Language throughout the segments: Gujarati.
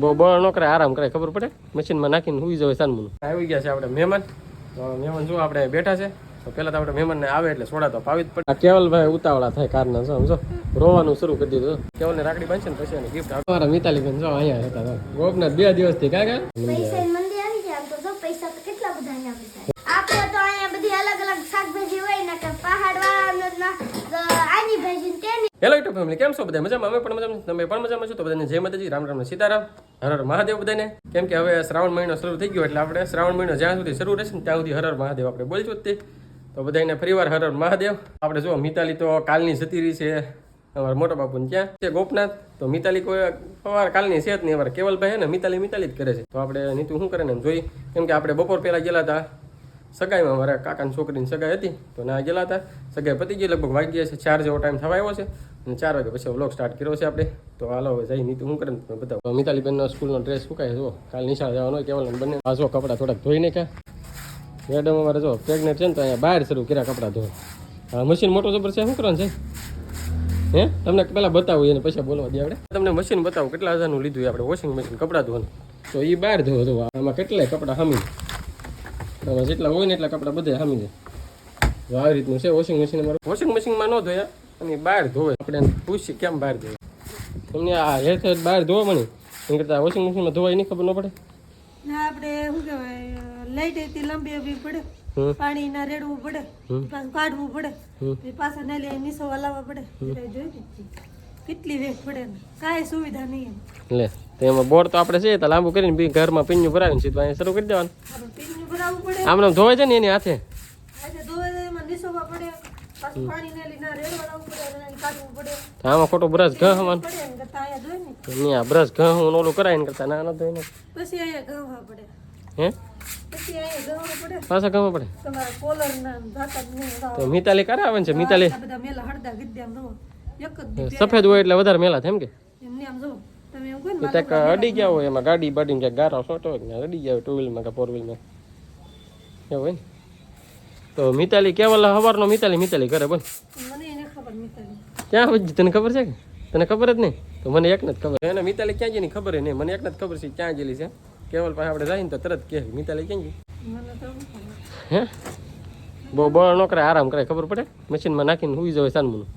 બહુ બળ ન કરે આરામ કરે ખબર પડે? મશીનમાં નાખીને સુઈ જવાય સાનમુનું. આવી ગયા છે આપણે મહેમાન. તો મહેમાન શું આપણે બેઠા છે તો પહેલા તો આપણે મહેમાનને આવે એટલે સોડા તો પાવી જ પડે. આ કેવલભાઈ ઉતાવળા થાય કારના જો સમજો રોવાનું શરૂ કરી દીધું કેવલને રાખડી બાંધશે ને પછી એને ગિફ્ટ અમારા મિતાલીબેન જો અહીંયા હતા ગોપના ગોપનાથ બે દિવસથી કાકા પૈસા મંદી આવી જાય આમ તો જો પૈસા તો કેટલા બધા અહીંયા બધા આપણે તો અહીંયા બધી અલગ અલગ શાકભાજી હોય ને કે પહાડ વાળા આની ભાજી ને તેની હેલો યુટ્યુબ ફેમિલી કેમ છો? બધા મજામાં? અમે પણ મજામાં. તમે પણ મજામાં છો? તો બધાને જય માતાજી, રામ રામ સીતારામ. હર મહાદેવ બધાને કેમ કે હવે શ્રાવણ મહિનો શરૂ થઈ ગયો એટલે આપણે શ્રાવણ મહિનો જ્યાં સુધી શરૂ રહેશે ને ત્યાં સુધી હર મહાદેવ આપણે બોલશું જ તે. તો બધાને ફરીવાર હર મહાદેવ. આપણે જો મિતાલી તો કાલની જતી રહી છે. અમારા મોટા બાપુને ત્યાં છે ગોપનાથ. તો મિતાલી કોઈ સવાર કાલની છે નહીં. અમારે કેવલભાઈ ને, મિતાલી મિતાલી જ કરે છે. તો આપણે નીતુ શું કરે ને એમ કેમ કે આપણે બપોર પહેલા ગયેલા હતા. સગાઈમાં મારા કાકાની છોકરીની સગાઈ હતી. તો ના ગયેલા હતા. સગાઈ પતી ગઈ, લગભગ વાગી ગયા છે. ચાર જેવો ટાઈમ થવા આવ્યો છે. ચાર વાગે પછી વ્લોગ સ્ટાર્ટ કર્યો છે આપણે. તો હાલો હવે જઈ નીતુ શું કરે તમે બતાવો. મિતાલીબેનનો સ્કૂલનો ડ્રેસ સુકાય જો, કાલ નિશાળ જવાનો હોય કેવલ બંને. આ જો, કપડાં થોડાક ધોઈ નાખ્યા મેડમ અમારે જો પ્રેગ્નેન્ટ છે ને તો અહીંયા બહાર શરૂ કર્યા કપડાં ધોવા. હા મશીન મોટો જબર છે, શું કરવાનું છે? હે? તમને પહેલાં બતાવું એને પછી બોલવા દે આપણે. તમને મશીન બતાવું કેટલા હજારનું લીધું આપણે વોશિંગ મશીન કપડાં ધોવાનું. તો એ બહાર ધોવો ધોવા આમાં કેટલાય કપડાં હામી આમાં જેટલા હોય ને એટલા કપડાં બધે હામી જાય. આવી રીતનું છે વોશિંગ મશીન અમારું. વોશિંગ મશીનમાં ન ધોયા. અને બહાર ધોવે. આપણે પૂછીએ કેમ બહાર ધોવે. તમને આ હેઠ હેઠ બહાર ધોવા મને એમ કરતા વોશિંગ મશીનમાં ધોવાય નહીં ખબર ન પડે? ના આપણે શું કહેવાય લાઈટ હતી લંબી અબી પડે. પાણી ના રેડવું પડે. પાછું કાઢવું પડે. પાછા ના લઈ નીસો હલાવવા પડે. જોઈ કેટલી વેગ પડે કાંઈ સુવિધા નહીં લે તો બોર તો આપણે છે તો લાંબુ કરીને ઘરમાં પીંજું ભરાવીને સીધું શરૂ કરી દેવાનું. પીણું આમ ધોવાય છે ને એની હાથે આજે ધોવે તો એમાં નીસોવા પડે પાછું પાણી નાલી ના રેડવાનું પડે અને કાઢવું પડે તો આમાં ખોટો બ્રશ ઘ હવાનું. નહીં આ બ્રશ ઘ હું ઓલું કરાય ને કરતા ના ના ધોઈને. પછી અહીંયા ગવવા પડે. હે? પછી ગમવા પડે. તો મિતાલી કરાવે છે? મિતાલી? સફેદ હોય એટલે વધારે મેલા થાય એમ કે? ત્યાં અડી ગયા હોય એમાં ગાડી બાડીને ક્યાંક ગારો સોટો હોય અડી ગયા હોય ટુ વ્હીલમાં કે ફોર વ્હીલમાં એવું હોય ને? તો મિતાલી કેવલ સવારનો મિતાલી? મિતાલી કરે બોલ. ક્યાં તને ખબર છે કે? તને ખબર જ નહીં? તો મને એક જ ખબર. એને મિતાલી ક્યાં જઈને ખબર નહીં. મને એકને જ ખબર છે ક્યાં ગયેલી છે. કેવલ પાસે આપણે જાય તો તરત કહે મિતાલી ક્યાં ગઈ? હે? બહુ બળ ન કરે આરામ કરે ખબર પડે? મશીનમાં નાખીને સુઈ જવાય સાનમુનું.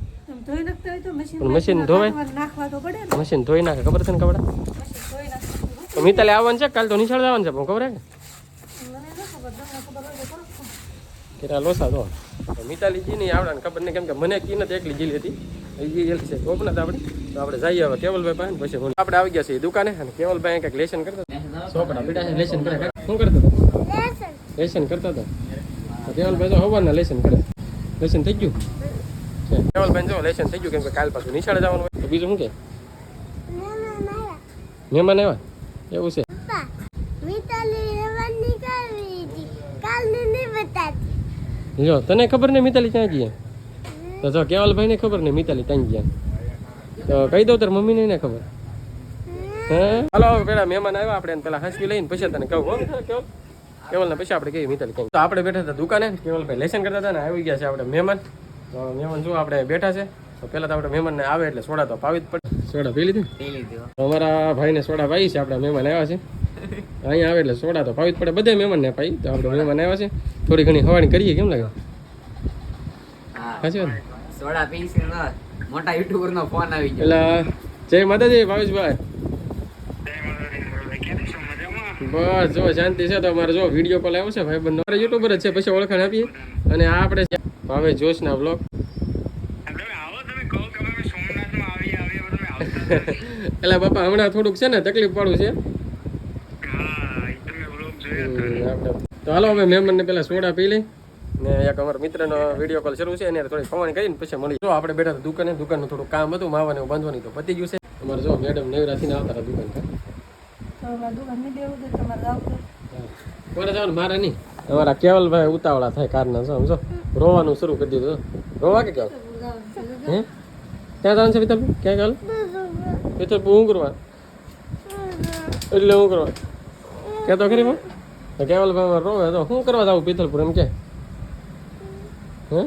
મશીન પણ મશીન ધોવાય? મશીન ધોઈ નાખે ખબર છે ને કપડા મિતાલી આવવાનું છે? કાલ તો નિશાળ જવાનું છે પણ ખબર હે કે મને ન ખબર તમને ખબર હોય તો કરો. કેરા લોસા તો તો મિતાલીજી નહીં આવડે ને ખબર નહીં કેમ કે મને કી નથી એકલી જીલી હતી. એ છે ગોપનાથ આપણે તો આપણે જઈએ હવે કેવલભાઈ પાસે પછી. આપણે આવી ગયા છીએ દુકાને અને કેવલભાઈ કંઈક લેસન કરતા બેટા છે કરે. શું કરતો હતો? લેશન કરતો હતો? તો કેવલભાઈ તો હવારના લેશન કરે. લેસન થઈ ગયું. કેવલભાઈ જો લેશન થઈ ગયું કેમ કે કાલ પાછું નિશાળે જવાનું હોય. તો બીજું શું કે? મહેમાન આવ્યા? એવું છે મિતાલી રવાની કરવી હતી કાલની નહીં બતાતી જો તને ખબર નહીં મિતાલી ક્યાં ગયા તો જો કેવલભાઈ ને ખબર નહીં મિતાલી ત્યાં ગયા તો કહી દઉં તાર મમ્મીને ને ખબર. હાલો પેલા મહેમાન આવ્યા આપણે પેલા હસવી લઈને પછી તને કહું કેવલ કેવલ ને પછી આપણે કહીએ મિતાલી કહું તો આપણે બેઠા હતા દુકાને કેવલભાઈ લેસન કરતા હતા ને આવી ગયા છે આપણે મહેમાન. તો મહેમાન શું આપણે બેઠા છે. તો પેલા તો આપણે મહેમાનને આવે એટલે સોડા તો પાવી જ પડે. સોડા પી લીધી? અમારા અમારા ભાઈને સોડા પાઈ છે આપણા મહેમાન આવ્યા છે. અહીંયા આવે એટલે સોડા તો ભાવી જ પડે. મહેમાન ને ભાઈ. તો આપણે મહેમાન આવ્યા છે. થોડી ઘણી હવાણી કરીએ કેમ લાગે? સાચી વાત સોડા પીશ ન મોટા યુટ્યુબર નો ફોન આવી ગયો. એટલે જય માતાજી ભાવેશભાઈ. બસ જો શાંતિ છે તો અમારે જો વીડિયો કોલ આવ્યો છે ભાઈ બંધ અમારે યુટ્યુબર જ છે પછી ઓળખાણ આપીએ. અને આ આપણે છે જોશ જોશના બ્લોગ એટલે બાપા હમણાં થોડુંક છે ને તકલીફ પાડું છે. તો હાલો અમે મહેમાનને પેલા સોડા પી લઈ ને એક અમારા મિત્રનો વીડિયો કોલ શરૂ છે, એને થોડી ખવાની કરીને પછી મળી જો આપણે બેઠા દુકાને, દુકાનનું થોડું કામ હતું, માવાને બાંધવાની તો પતી ગયું છે. અમારે જો મેડમ નવરાથી આવતા હતા દુકાન પર. જવાનું? મારે નહીં. અમારા કેવલભાઈ ઉતાવળા થાય કારના સમજો રોવાનું શરૂ કરી દીધું રોવા કે કેવું? હે? ક્યાં જવાનું છે વિતલ ક્યાં ચાલ વિતલ હું કરવા. એટલે હું કરવા. ક્યાં તો ખરી તો કેવલભાઈ રોવે તો શું કરવા જાવ પિથલપુર એમ કે? હે?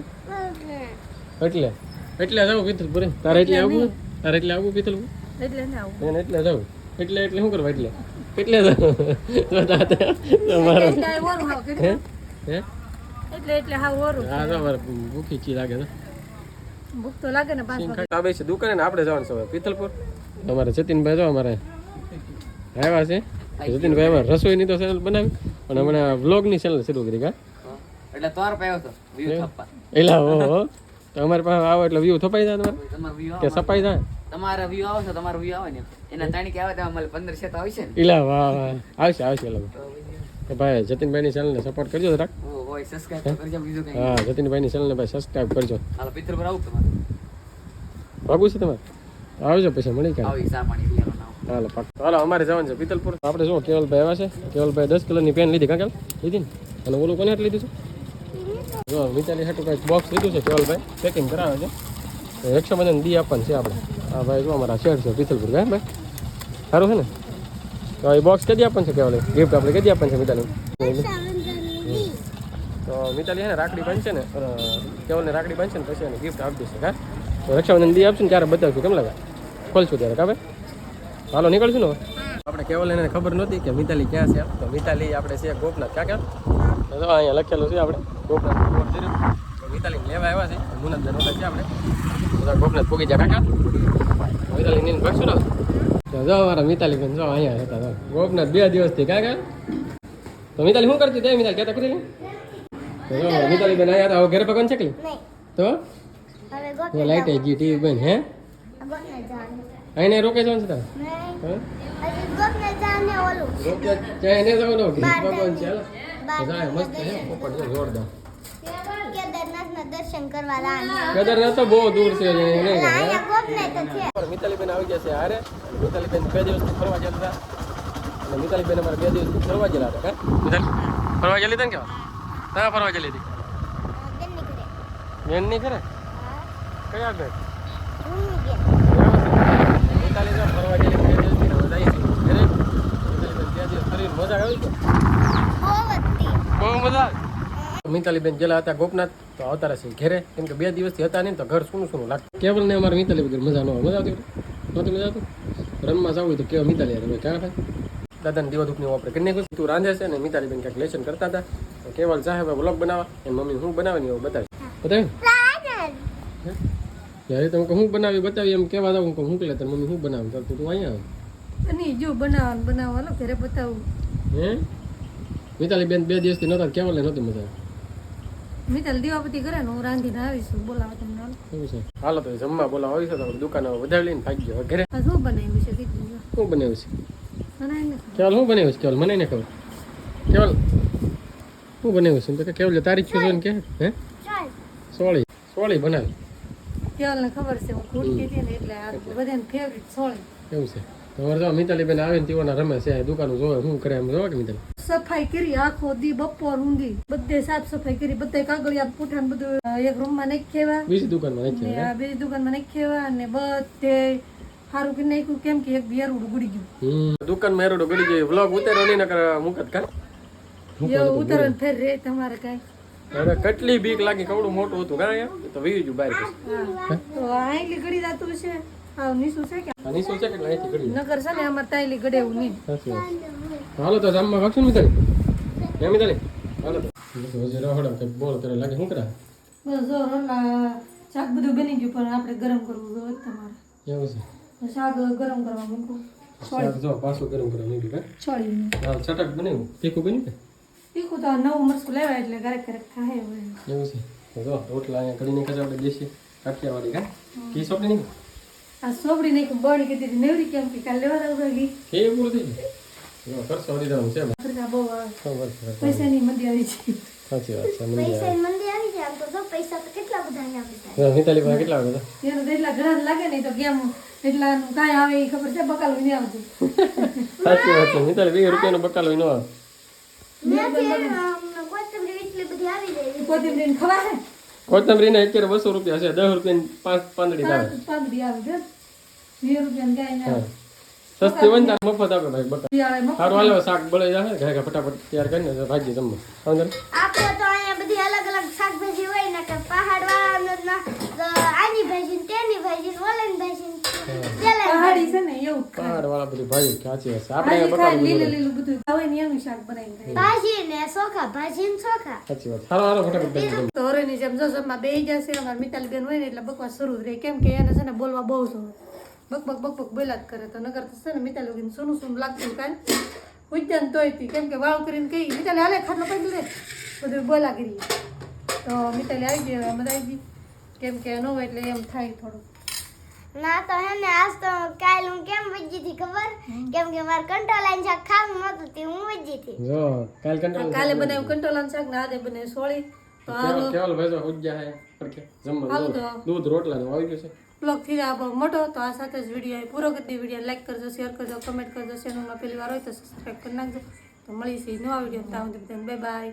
એટલે? એટલે જાવ એમ? તારે એટલે આવું તારે એટલે આવું પિથલપુર એટલે ને આવું એટલે જાવ એટલે એટલે શું કરવા? એટલે? એટલે જાવ હે? હે? એટલે એટલે હાવ ઓરું હા તો અમારે ભૂખી ચી લાગે તો. ભૂખ તો લાગે ને વાગે. છે દુકાને ને આપણે જવાનું છે પિથલપુર અમારે જતીનભાઈ જો અમારે. આવ્યા છે? જતીનભાઈ અમારે રસોઈની તો ચેનલ બનાવી. પણ હમણાં વ્લોગની ચેનલ શરૂ કરી કા? એટલે તોર પાયો હતો વ્યૂ થપ્પા એલા હો તો અમારે પાસે આવો એટલે વ્યૂ થપાઈ જાય તમારે? કે સપાઈ જાય? તમારા વ્યૂ આવે છે તમારો વ્યૂ આવે ને એના તાણી કે આવે તો અમારે પંદર છે તો આવશે ને. એલા વાહ વાહ. આવશે આવશે એ લોકો તો ભાઈ જતીનભાઈની ચેનલને સપોર્ટ કરજો જરાક. હોય સબસ્ક્રાઇબ કરજો બીજું કઈ હા જતીનભાઈની ચેનલને ભાઈ સબસ્ક્રાઇબ કરજો. હાલો પિત્તર પર આવું તમારે. ભાગું છે તમારે? આવજો પછી મળી કાઢ આવી સા પાણી હાલો પાક્કું. હાલો, અમારે જવાનું છે પિતલપુર. આપણે શું, કેવલભાઈ આવ્યા છે? કેવલભાઈ દસ કિલોની પેન લીધી, કાં કેવલ લીધી ને? અને ઓલું કોને હાટ લીધું છે? જો, મિતાલી હાટું કાંઈક બોક્સ લીધું છે, કેવલભાઈ? પેકિંગ કરાવે છે. એકસો બધાને દી આપવાનું છે આપણે. હા ભાઈ જો, અમારા શેર છે પિતલપુર ગયા ભાઈ? સારું છે ને? તો એ બોક્સ કદી આપવાનું છે કેવલ ગિફ્ટ આપણે કદી આપવાનું છે મિતાલી? તો મિતાલી છે ને, રાખડી બાંધશે ને કેવલને રાખડી બાંધશે ને, પછી એને ગિફ્ટ આપી દેશે હા રક્ષાબંધન દી આપશું ને, ત્યારે બતાવશું, કેમ લાગે? ખોલશું ત્યારે, કાં હાલો નીકળશું ને હવે? આપણે કેવલ એને ખબર નહોતી કે મિતાલી ક્યાં છે તો મિતાલી આપણે છે ગોપનાથ. ક્યાં ક્યાં? તો જો અહીંયા લખેલું છે આપણે. ગોપનાથ મિતાલી લેવા આવ્યા છે. મુનત દરવાજા છે આપણે. બધા ગોપનાથ પોગી જાય કાકા મિતાલી નીને ભરશું ને? જો અમારા મિતાલી બેન જો અહીંયા હતા ગોપનાથ બે દિવસથી કાકા તો મિતાલી શું કરતી તે મિતાલી કહેતા કરી તો મિતાલી બેન અહીંયા હતા. હવે ઘરે પગન છે કે તો? હવે લાઈટ આવી ગઈ ટીવી બેન હે? અહીંયા રોકે જવાનું છે તારે? નહીં. હે? હજી ગોતને જવાનું ઓલું. રોકે ત્યાં એને જવાનું કે બાર ભગવાન છે હાલો. બાર તો જાય મસ્ત હે પોપટ છે જોરદાર. કેદારનાથના દર્શન કરવા લાયા કેદારનાથ તો બહુ દૂર છે મિતાલીબેન આવી ગયા છે હારે. મિતાલીબેન બે દિવસથી ફરવા ગયા અને મિતાલીબેન અમારે બે દિવસ ફરવા હતા ફરવા ગયેલી હતા ને કેવા? ફરવા ગયેલી હતી? બેન ખરે હા. કયા બેન? મિતાલીબેન બહુ હતી હતા ગોપનાથ તો આવતા રહેશે ઘેરે. કેમ કે બે દિવસથી હતા નહીં તો ઘર શું શું લાગતું. કેવલ ને અમારે મિતાલી વગર મજા ન આવે મજા આવતી નહોતી મજા આવતું? રમવા જવું તો કેવા મિતાલી યાર ક્યાં ભાઈ દાદાને દીવા દુઃખની વાપરે કરી નાખ્યું તું રાંધે છે ને મિતાલીબેન ક્યાંક લેશન કરતા હતા. તો કેવલ સાહેબ બ્લોગ બનાવવા. એ મમ્મી હું બનાવે ને એવું બતાવે બતાવી રાધન ત્યારે તમે કહું હું બનાવી બતાવી. એમ કેવા દઉં હું કે તો મમ્મી હું બનાવું? તો તું અહીંયા આવે. નહીં જો બનાવવાનું બનાવવાનું ઘરે બતાવું. હે? મિતાલી બેન બે દિવસથી નહોતા લે નહોતી મજા. મિતાલ દીવાપતિ કરે ને હું રાંધીને આવીશું બોલાવો તમને હાલો. એવું છે? હાલો તો જમવા બોલાવો આવી છે તો આપણે દુકાન વધારે લઈને ભાગી ગયો ઘરે. શું બનાવ્યું છે કીધું શું બનાવ્યું છે? કેવલ શું બનાવ્યું છે કેવલ? મને નહીં ખબર. કેવલ શું બનાવ્યું છે? તો કે કેવલ તારીખ છે ને કે? હે? ચાલ. સોળી સોળી બનાવી. કેવલને ખબર છે હું ખૂટતી હતી ને એટલે આ બધાને ફેવરિટ સોળી એવું છે. તમારે જો મિતાલી બેન તેઓના રમે છે દુકાનો જોવે શું કરે એમ જોવે કે મિતાલી? સફાઈ કરી આખો દી બપોર ઊંધી બધે સાફ સફાઈ કરી બધા કાગળિયા પૂઠા બધું અ, એક રૂમમાં નાખી ખેવા બીજી દુકાનમાં ને નાખી બીજી ખેવા અને બધે સારું કે નાખ્યું કેમ કે એક બિયારું ગુડી ગયું. દુકાનમાં એરોડો ગુડી વ્લોગ ઉતારો નહીં નકર મુકત કા એવું ફેર રે તમારે કઈ. હવે કેટલી બીક લાગી કવડું મોટું હતું કારણ કે તો વીજ બહાર તો આઈલી ગળી જાતું છે હા નીસું છે કે? આની છે કે અહીંથી ગળી નગર છે ને અમારે તાઈલી ગળે એવું નહીં હાલો તો જામમાં હે હાલો તો. હજી રહોડા કે બોલ કરે લાગે કરા? બસ જો શાક બધું બની ગયું પણ આપણે ગરમ કરવું જોઈએ તમારે. એવું છે. શાક ગરમ કરવા મૂકું. શાક જો પાછું ગરમ કરવા કા છટક બનાવ્યું. તીખું બન્યું કે? તીખું તો નવું મરચું લેવાય એટલે ક્યારેક ક્યારેક ખાય એવું છે. જો રોટલા અહીંયા કરીને ખાજે આપણે દેશી કાઠિયાવાડી કા કી સોપડી નહીં આ સોપડી નહીં બળી કીધી હતી નેવરી કેમ કે કાલે લેવા દઉં ગઈ કે પૂરું થઈ ગયું જો ખર્ચો જવાનું છે બહુ આવે. ખબર છે પૈસાની મંદી આવી છે. સાચી વાત છે પૈસા મંદી આવી જાય આમ તો જો પૈસા તો કેટલા બધા અહીંયા બધા મિતાલી કેટલા તો એટલા ઘણા લાગે નહીં તો કેમ એટલા કાંઈ આવે એ ખબર છે બકાલ નહીં આવતું. સાચી વાત છે મિતાલી વીસ રૂપિયાનો બકાલો ન આવે. ત્યાંથી આમ કોથમરી એટલી બધી આવી જાય કોથમીર ખવા હે? કોથમરીના અત્યારે બસો રૂપિયા છે દસ રૂપિયા પાંચ પાંદડી આવે પાંદડી આવે વીસ રૂપિયાની ગાય ના હા. સસ્તી હોય ને તાર મફત આપે ભાઈ બકા સારું હાલે શાક બળે જાય ઘરે ફટાફટ તૈયાર કરીને ભાજી જમવા. અંદર આપણે તો અલગ અલગ શાકભાજી હોય ને કે પહાડ વાળાનો આની ભાજી તેની ભાજી ઓલન ભાજી પહાડી છે ને એવું જ ખાય. પહાડ વાળા બધી ભાઈ સાચી વાત આપણે ભાજી અહીંયા ખાય બતાડવું લીલું લીલું બધું. ખાવે ને એનું શાક બનાવીને ખાય. ભાજી ને ચોખા ભાજી ને ચોખા સાચી વાત. હાલો હાલો ફટાફટ બેસી જાઓ. તો જેમ જો જમવા બેહી જશે અમારા મિતાલી બેન હોય ને એટલે બકવાસ શરૂ જ રહે. કેમ કે એને છે ને બોલવા બહુ શોખ. બક બક બક બક બોલ્યા જ કરે. તો નગર તો છે ને મિતાલી વગર સોનું સોનું લાગતું કાંઈ. ઉદ્યાન તોય હતી કેમ કે વાવ કરીને કહી મિતાલી હાલે ખાટલો પડી દે બધું બોલા કરી તો મિતાલી આવી ગઈ હવે બધા આવી ગઈ કેમ કે ન હોય એટલે એમ થાય થોડું ના તો હે ને આજ તો કાલ હું કેમ વજી હતી ખબર? કેમ કે મારે કંટ્રોલ આઈને શાક ખાવું નતું તે હું વજી હતી જો કાલ કંટ્રોલ કાલે બનાવ્યું કંટોલાનું શાક ને આજે બને સોળી. તો કેવલ ભાઈ તો ઉજ્જા હે. પડકે જમવા હાલો દૂધ રોટલા ને આવી ગયું છે. બ્લોગથી આપણો મોટો તો આ સાથે જ વીડિયો પૂરો કરી દે વીડિયો લાઈક કરજો શેર કરજો કમેન્ટ કરજો. ચેનલમાં પહેલી વાર હોય તો સબસ્ક્રાઈબ કરી નાખજો. તો મળીશું નવા વીડિયો ત્યાં બધાને બાય બાય